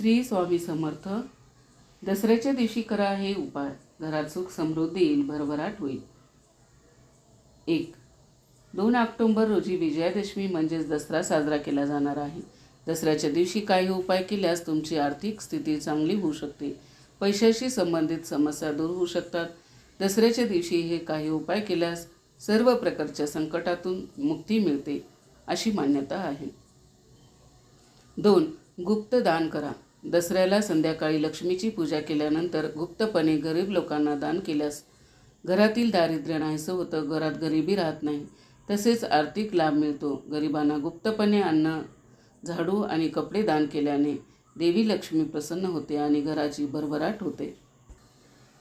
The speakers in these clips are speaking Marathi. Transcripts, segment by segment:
श्री स्वामी समर्थ. दसऱ्याच्या दिवशी करा हे उपाय. घरात सुख समृद्धी येईल भरभराट होईल. एक. दोन ऑक्टोंबर रोजी विजयादशमी म्हणजेच दसरा साजरा केला जाणार आहे. दसऱ्याच्या दिवशी काही उपाय केल्यास तुमची आर्थिक स्थिती चांगली होऊ शकते. पैशाशी संबंधित समस्या दूर होऊ शकतात. दसऱ्याच्या दिवशी हे काही उपाय केल्यास सर्व प्रकारच्या संकटातून मुक्ती मिळते अशी मान्यता आहे. दोन. गुप्त दान करा. दसऱ्याला संध्याकाळी लक्ष्मीची पूजा केल्यानंतर गुप्तपणे गरीब लोकांना दान केल्यास घरातील दारिद्र्य नाहीसं होतं घरात गरिबी राहत नाही. तसेच आर्थिक लाभ मिळतो. गरिबांना गुप्तपणे अन्न झाडू आणि कपडे दान केल्याने देवी लक्ष्मी प्रसन्न होते आणि घराची भरभराट होते.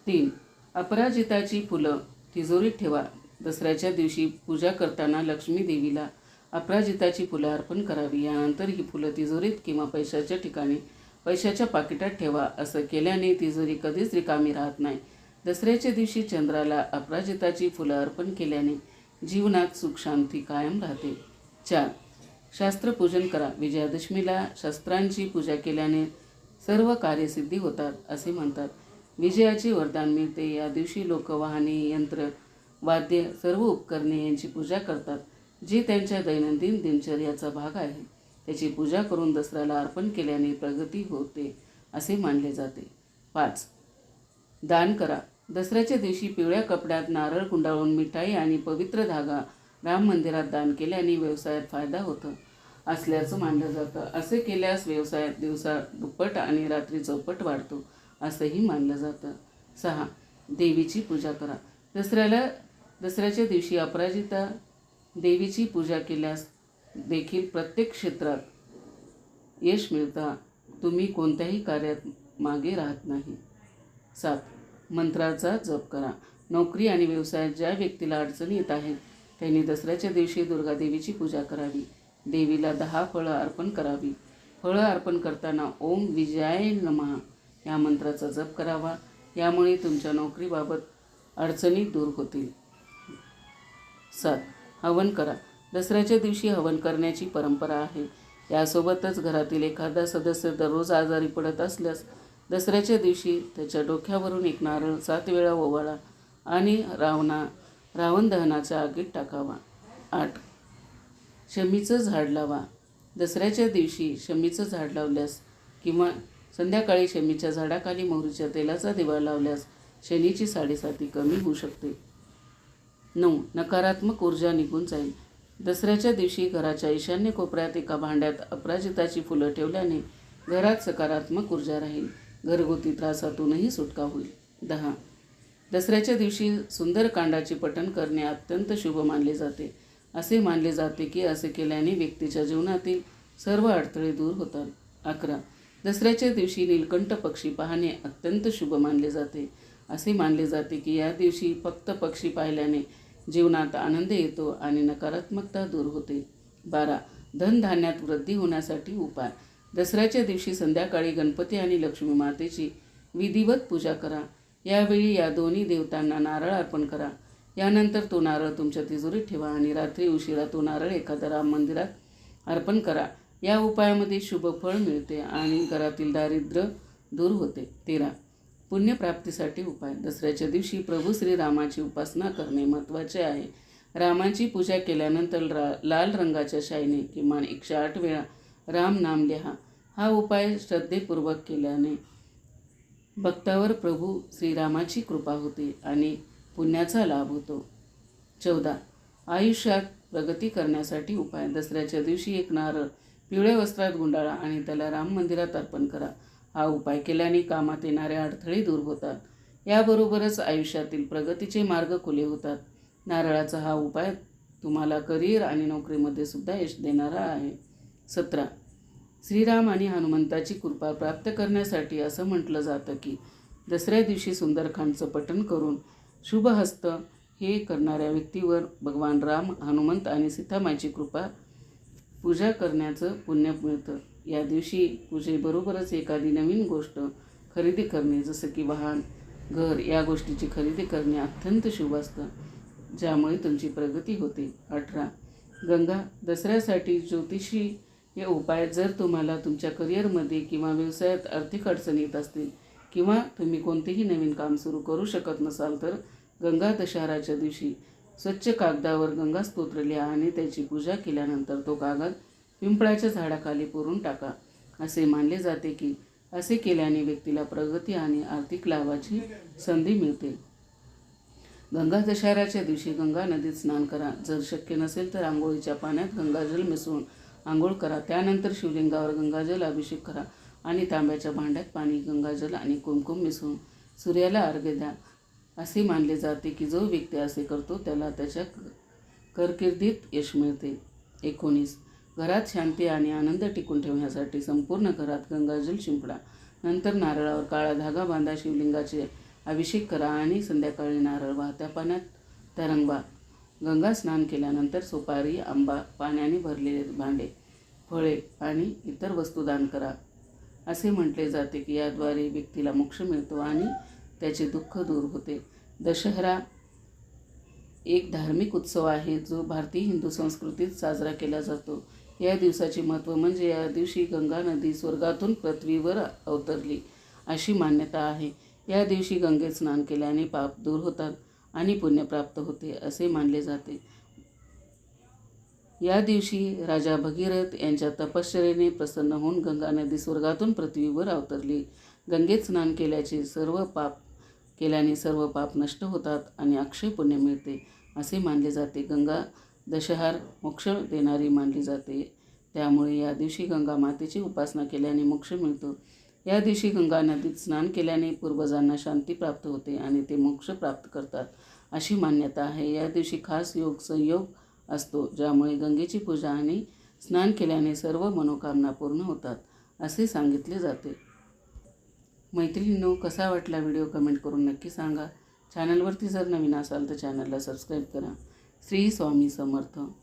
तीन अपराजिताची फुलं तिजोरीत ठेवा. दसऱ्याच्या दिवशी पूजा करताना लक्ष्मी देवीला अपराजिताची फुलं अर्पण करावी. यानंतर ही फुलं तिजोरीत किंवा पैशाच्या ठिकाणी पैशाच्या पाकिटात ठेवा असं केल्याने तिजोरी कधीच रिकामी राहत नाही. दसऱ्याच्या दिवशी चंद्राला अपराजिताची फुलं अर्पण केल्याने जीवनात सुख शांती कायम राहते. चार. शास्त्रपूजन करा. विजयादशमीला शस्त्रांची पूजा केल्याने सर्व कार्यसिद्धी होतात असे म्हणतात. विजयाचे वरदान मिळते. या दिवशी लोक वाहने यंत्र वाद्य सर्व उपकरणे यांची पूजा करतात जी त्यांच्या दैनंदिन दिनचर्याचा भाग आहे. त्याची पूजा करून दसऱ्याला अर्पण केल्याने प्रगती होते असे मानले जाते. पाच. दान करा. दसऱ्याच्या दिवशी पिवळ्या कपड्यात नारळ गुंडाळून मिठाई आणि पवित्र धागा राम मंदिरात दान केल्याने व्यवसायात फायदा होतो असल्याचं मानलं जातं. असे केल्यास व्यवसायात दिवसा दुप्पट आणि रात्री चौपट वाढतो असंही मानलं जातं. सहा. देवीची पूजा करा. दसऱ्याला दसऱ्याच्या दिवशी अपराजिता देवीची पूजा केल्यास देखील प्रत्येक क्षेत्रात यश मिळता तुम्ही कोणत्याही कार्यात मागे राहत नाही. सात मंत्राचा जप करा. नोकरी आणि व्यवसायात ज्या व्यक्तीला अडचणी येत आहेत त्यांनी दसऱ्याच्या दिवशी दुर्गादेवीची पूजा करावी. देवीला दहा फळं अर्पण करावी. फळं अर्पण करताना ओम विजयाय नमः या मंत्राचा जप करावा. यामुळे तुमच्या नोकरीबाबत अडचणी दूर होतील. सात हवन करा. दसऱ्याच्या दिवशी हवन करण्याची परंपरा आहे. यासोबतच घरातील एखादा सदस्य दररोज आजारी पडत असल्यास दसऱ्याच्या दिवशी त्याच्या डोक्यावरून एक नारळ सात वेळा ओवाळा आणि रावणा रावण दहनाच्या आगीत टाकावा. आठ. शमीचं झाड लावा. दसऱ्याच्या दिवशी शमीचं झाड लावल्यास किंवा संध्याकाळी शमीच्या झाडाखाली मोहरीच्या तेलाचा दिवा लावल्यास शनीची साडेसाती कमी होऊ शकते. नऊ. नकारात्मक ऊर्जा निघून जाईल. दसऱ्याच्या दिवशी घराच्या ईशान्य कोपऱ्यात एका भांड्यात अपराजिताची फुलं ठेवल्याने घरात सकारात्मक ऊर्जा राहील. घरगुती त्रासातूनही सुटका होईल. दहा. दसऱ्याच्या दिवशी सुंदरकांडाचे पठण करणे अत्यंत शुभ मानले जाते. असे मानले जाते की असे केल्याने व्यक्तीच्या जीवनातील सर्व अडथळे दूर होतात. अकरा. दसऱ्याच्या दिवशी नीलकंठ पक्षी पाहणे अत्यंत शुभ मानले जाते. असे मानले जाते की या दिवशी फक्त पक्षी पाहिल्याने जीवनात आनंद येतो आणि नकारात्मकता दूर होते. बारा. धनधान्यात वृद्धी होण्यासाठी उपाय. दसऱ्याच्या दिवशी संध्याकाळी गणपती आणि लक्ष्मी मातेची विधिवत पूजा करा. यावेळी या दोन्ही देवतांना नारळ अर्पण करा. यानंतर तो नारळ तुमच्या तिजोरीत ठेवा आणि रात्री उशिरा तो नारळ एखाद्या राम मंदिरात अर्पण करा. या उपायामध्ये शुभ फळ मिळते आणि घरातील दारिद्र्य दूर होते. तेरा. पुण्यप्राप्तीसाठी उपाय. दसऱ्याच्या दिवशी प्रभू श्रीरामाची उपासना करणे महत्त्वाचे आहे. रामाची पूजा केल्यानंतर रा लाल रंगाच्या शाईने किमान एकशे आठ वेळा राम नाम लिहा. हा उपाय श्रद्धेपूर्वक केल्याने भक्तावर प्रभू श्रीरामाची कृपा होते आणि पुण्याचा लाभ होतो. चौदा. आयुष्यात प्रगती करण्यासाठी उपाय. दसऱ्याच्या दिवशी एक नारळ पिवळ्या वस्त्रात गुंडाळा आणि त्याला राम मंदिरात अर्पण करा. हा उपाय केल्याने कामात येणारे अडथळे दूर होतात. याबरोबरच आयुष्यातील प्रगतीचे मार्ग खुले होतात. नारळाचा हा उपाय तुम्हाला करिअर आणि नोकरीमध्ये सुद्धा यश देणारा आहे. सतरा. श्रीराम आणि हनुमंताची कृपा प्राप्त करण्यासाठी असं म्हटलं जातं की दसऱ्या दिवशी सुंदरखांडचं पठण करून शुभहस्त हे करणाऱ्या व्यक्तीवर भगवान राम हनुमंत आणि सीतामाईची कृपा पूजा करण्याचं पुण्य मिळतं. या दिवशी पूजेबरोबरच एखादी नवीन गोष्ट खरेदी करणे जसं की वाहन घर या गोष्टीची खरेदी करणे अत्यंत शुभ असतं ज्यामुळे तुमची प्रगती होते. अठरा. गंगा दसऱ्यासाठी ज्योतिषी या उपाय जर तुम्हाला तुमच्या करिअरमध्ये किंवा व्यवसायात आर्थिक अडचणी येत असतील किंवा तुम्ही कोणतेही नवीन काम सुरू करू शकत नसाल तर गंगा दशहराच्या दिवशी स्वच्छ कागदावर गंगा स्तोत्र लिहा आणि त्याची पूजा केल्यानंतर तो कागद पिंपळाच्या झाडाखाली पुरून टाका. असे मानले जाते की असे केल्याने व्यक्तीला प्रगती आणि आर्थिक लाभाची संधी मिळते. गंगा दशहऱ्याच्या दिवशी गंगा नदीत स्नान करा. जर शक्य नसेल तर आंघोळीच्या पाण्यात गंगाजल मिसळून आंघोळ करा. त्यानंतर शिवलिंगावर गंगाजल अभिषेक करा आणि तांब्याच्या भांड्यात पाणी गंगाजल आणि कुमकुम मिसळून सूर्याला अर्घ्य द्या. असे मानले जाते की जो व्यक्ती असे करतो त्याला त्याच्या कारकिर्दीत यश मिळते. एकोणीस घरात शांती आणि आनंद टिकून ठेवण्यासाठी संपूर्ण घरात गंगाजल शिंपडा नंतर नारळावर काळा धागा बांधा शिवलिंगाचे अभिषेक करा आणि संध्याकाळी नारळ वाहत्या पाण्यात तरंगवा. गंगा स्नान केल्यानंतर सुपारी आंबा पाण्याने भरलेले भांडे फळे आणि इतर वस्तू दान करा. असे म्हटले जाते की याद्वारे व्यक्तीला मोक्ष मिळतो आणि त्याचे दुःख दूर होते. दशहरा एक धार्मिक उत्सव आहे जो भारतीय हिंदू संस्कृतीत साजरा केला जातो. या दिवसाचे महत्त्व म्हणजे या दिवशी गंगा नदी स्वर्गातून पृथ्वीवर अवतरली अशी मान्यता आहे. या दिवशी गंगेत स्नान केल्याने पाप दूर होतात आणि पुण्य प्राप्त होते असे मानले जाते. या दिवशी राजा भगीरथ यांच्या तपश्चर्येने प्रसन्न होऊन गंगा नदी स्वर्गातून पृथ्वीवर अवतरली. गंगेत स्नान केल्याचे सर्व पाप केल्याने सर्व पाप नष्ट होतात आणि अक्षय पुण्य मिळते असे मानले जाते. गंगा दशहार मोक्ष देणारी मानली जाते. त्यामुळे या दिवशी गंगा मातेची उपासना केल्याने मोक्ष मिळतो. या दिवशी गंगा नदीत स्नान केल्याने पूर्वजांना शांती प्राप्त होते आणि ते मोक्ष प्राप्त करतात. अशी मान्यता आहे. या दिवशी खास योग संयोग असतो ज्यामुळे गंगेची पूजा आणि स्नान केल्याने सर्व मनोकामना पूर्ण होतात असे सांगितले जाते. मैत्रिणींनो कसा वाटला व्हिडिओ कमेंट करून नक्की सांगा. चॅनलवरती जर नवीन असाल तर चॅनलला सबस्क्राईब करा. श्री स्वामी समर्थ.